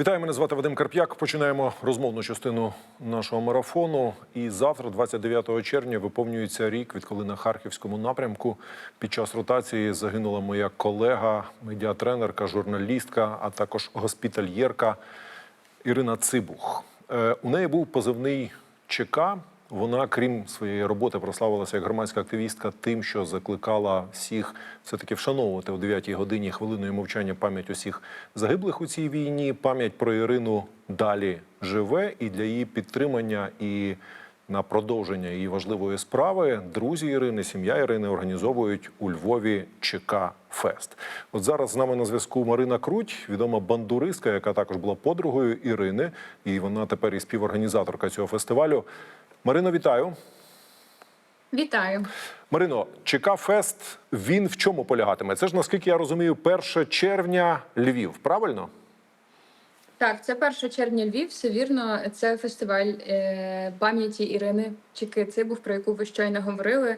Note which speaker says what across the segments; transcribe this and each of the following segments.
Speaker 1: Вітаю, мене звати Вадим Карп'як. Починаємо розмовну частину нашого марафону. І завтра, 29 червня, виповнюється рік, відколи на харківському напрямку під час ротації загинула моя колега, медіатренерка, журналістка, а також госпітальєрка Ірина Цибух. Е, У неї був позивний ЧК. Вона, крім своєї роботи, прославилася як громадська активістка тим, що закликала всіх все-таки вшановувати о 9-й годині хвилиною мовчання пам'ять усіх загиблих у цій війні. Пам'ять про Ірину далі живе, і для її підтримання і на продовження її важливої справи друзі Ірини, сім'я Ірини організовують у Львові ЧК Фест. От зараз з нами на зв'язку Марина Круть, відома бандуристка, яка також була подругою Ірини, і вона тепер і співорганізаторка цього фестивалю. Марино, вітаю.
Speaker 2: Вітаю.
Speaker 1: Марино, ЧК Фест він в чому полягатиме? Це ж наскільки я розумію, 1 червня Львів, правильно?
Speaker 2: Так, це 1 червня Львів, все вірно. Це фестиваль е, пам'яті Ірини Чики Цибух, про яку ви щойно говорили.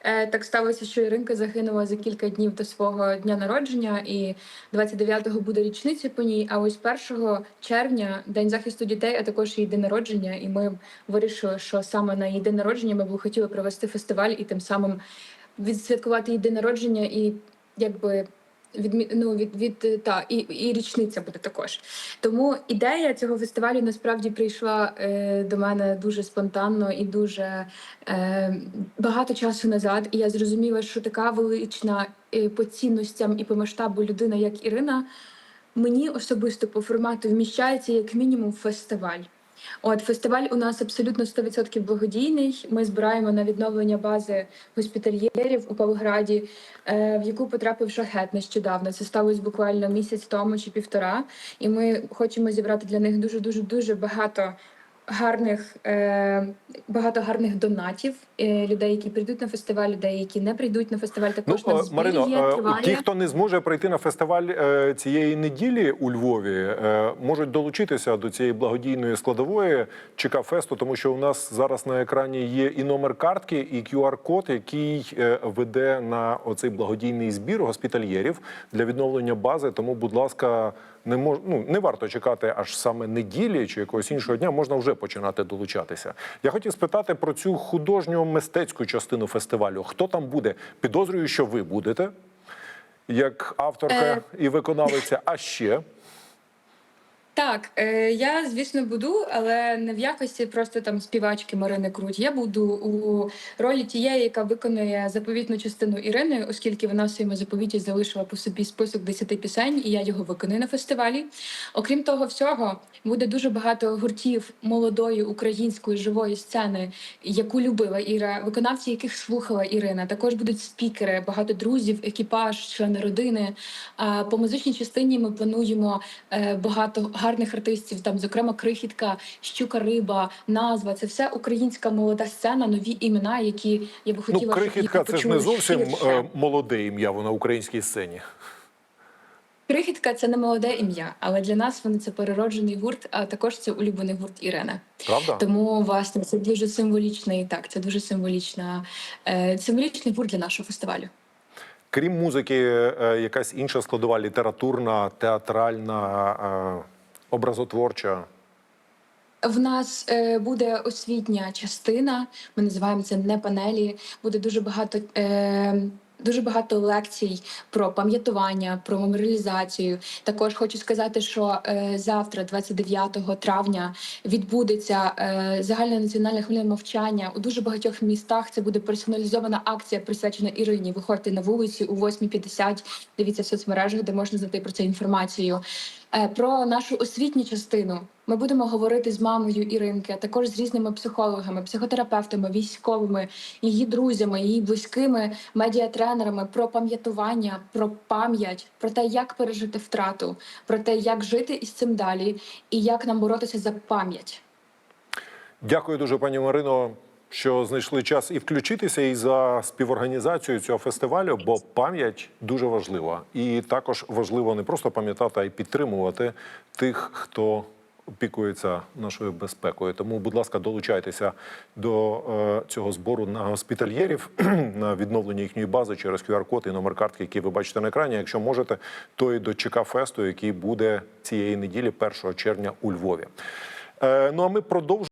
Speaker 2: Е, так сталося, що Іринка загинула за кілька днів до свого дня народження, і 29-го буде річниця по ній. А ось 1 червня, день захисту дітей, а також її день народження. І ми вирішили, що саме на її день народження ми б хотіли провести фестиваль і тим самим відсвяткувати її день народження і якби. Від, ну, від, від та і, і річниця буде також. Тому ідея цього фестивалю насправді прийшла е, до мене дуже спонтанно і дуже е, багато часу назад. І я зрозуміла, що така велична е, по цінностям і по масштабу людина, як Ірина, мені особисто по формату вміщається як мінімум фестиваль. От фестиваль у нас абсолютно 100% благодійний. Ми збираємо на відновлення бази госпітальєрів у Павлограді, е, в яку потрапив шахет нещодавно. Це сталося буквально місяць тому чи півтора. І ми хочемо зібрати для них дуже дуже дуже багато гарних, е, багато гарних донатів. Е, людей, які прийдуть на фестиваль, людей, які не прийдуть на фестиваль.
Speaker 1: Ну,
Speaker 2: Також на
Speaker 1: е,
Speaker 2: збір
Speaker 1: Марино,
Speaker 2: є, триває.
Speaker 1: ті, хто не зможе прийти на фестиваль цієї неділі у Львові, можуть долучитися до цієї благодійної складової ЧК Фесту, тому що у нас зараз на екрані є і номер картки, і QR-код, який веде на оцей благодійний збір госпітальєрів для відновлення бази. Тому, будь ласка, не мож, ну, не варто чекати аж саме неділі чи якогось іншого дня. Можна вже починати долучатися. Я хотів спитати про цю художньо мистецьку частину фестивалю. Хто там буде? Підозрюю, що ви будете як авторка
Speaker 2: Е.
Speaker 1: і виконавиця. А ще
Speaker 2: Так, е, я звісно буду, але не в якості просто там співачки Марини Круть. Я буду у ролі тієї, яка виконує заповітну частину Ірини, оскільки вона в своєму заповіті залишила по собі список 10 пісень, і я його виконую на фестивалі. Окрім того всього, буде дуже багато гуртів молодої української живої сцени, яку любила Іра, виконавці, яких слухала Ірина. Також будуть спікери, багато друзів, екіпаж, члени родини. А по музичній частині ми плануємо е, багато гарних артистів, там, зокрема, крихітка, щука риба, назва. Це все українська молода сцена, нові імена, які я би хотіла,
Speaker 1: ну
Speaker 2: щоб їх
Speaker 1: крихітка, це ж не зовсім
Speaker 2: ширше.
Speaker 1: е, молоде ім'я на українській сцені.
Speaker 2: Крихітка це не молоде ім'я, але для нас вони це перероджений гурт, а також це улюблений гурт Ірини.
Speaker 1: Правда?
Speaker 2: Тому власне це дуже символічний. Так, це дуже символічна е, символічний гурт для нашого фестивалю.
Speaker 1: Крім музики, е, якась інша складова літературна, театральна, е, образотворча.
Speaker 2: В нас е, буде освітня частина. Ми називаємо це не панелі. Буде дуже багато. Е, Дуже багато лекцій про пам'ятування, про меморіалізацію. Також хочу сказати, що е, завтра, 29 травня, відбудеться е, загальне національне хвилина мовчання у дуже багатьох містах. Це буде персоналізована акція, присвячена Ірині. Виходьте на вулиці у 8.50, Дивіться в соцмережах, де можна знайти про це інформацію. Е, Про нашу освітню частину ми будемо говорити з мамою Іринки, а також з різними психологами, психотерапевтами, військовими, її друзями, її близькими медіатренерами про пам'ятування, про пам'ять, про те, як пережити втрату, про те, як жити із цим далі, і як нам боротися за пам'ять.
Speaker 1: Дякую дуже, пані Марино, що знайшли час і включитися і за співорганізацію цього фестивалю, бо пам'ять дуже важлива. І також важливо не просто пам'ятати, а й підтримувати тих, хто опікується нашою безпекою. Тому, будь ласка, долучайтеся до е, цього збору на госпітальєрів на відновлення їхньої бази через QR-код і номер картки, який ви бачите на екрані. Якщо можете, то і до ЧК Фесту, який буде цієї неділі, 1 червня у Львові. Е, ну а ми продовжуємо.